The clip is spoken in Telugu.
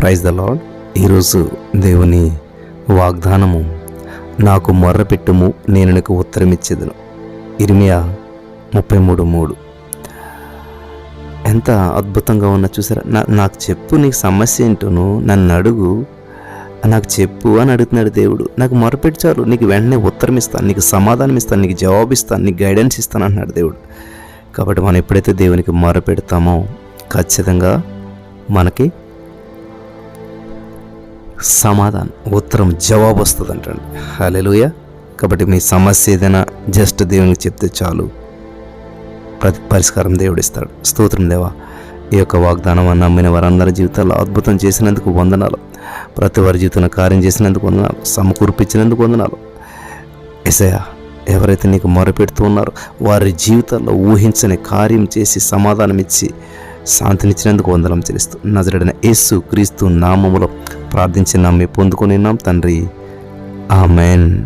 ప్రైజ్ ద లాడ్ ఈరోజు దేవుని వాగ్దానము నాకు మొర్రపెట్టుము నేను నీకు ఉత్తరం ఇచ్చేదను ఇరిమియా ముప్పై మూడు మూడు. ఎంత అద్భుతంగా ఉన్నా చూసారా? నా నాకు చెప్పు నీకు సమస్య ఏంటోను నన్ను అడుగు. నాకు చెప్పు అని అడుగుతున్నాడు దేవుడు. నాకు మొరపెట్టారు నీకు వెంటనే ఉత్తరం ఇస్తాను నీకు సమాధానం ఇస్తాను నీకు జవాబు ఇస్తాను నీకు గైడెన్స్ ఇస్తాను అంటున్నాడు దేవుడు. కాబట్టి మనం ఎప్పుడైతే దేవునికి మొరపెడతామో ఖచ్చితంగా మనకి సమాధానం ఉత్తరం జవాబు వస్తుంది అంటండి. హలెలుయ కాబట్టి మీ సమస్య ఏదైనా జస్ట్ దేవునికి చెప్తే చాలు. ప్రతి పరిష్కారం దేవుడు ఇస్తాడు. స్తోత్రం దేవా ఈ యొక్క వాగ్దానం నమ్మిన వారందరి జీవితాల్లో అద్భుతం చేసినందుకు వందనాలు. ప్రతి వారి జీవితంలో కార్యం చేసినందుకు వందనాలు. సమకూర్పించినందుకు వందనాలు. ఎసయా ఎవరైతే నీకు మొరపెడుతూ ఉన్నారో వారి జీవితాల్లో ఊహించని కార్యం చేసి సమాధానం ఇచ్చి శాంతినిచ్చినందుకు వందనం చెల్లిస్తూ నజరడిన యేసు క్రీస్తు నామములో ప్రార్థించి నమ్మి పొందుకొని ఉన్నాం తండ్రి. ఆమెన్.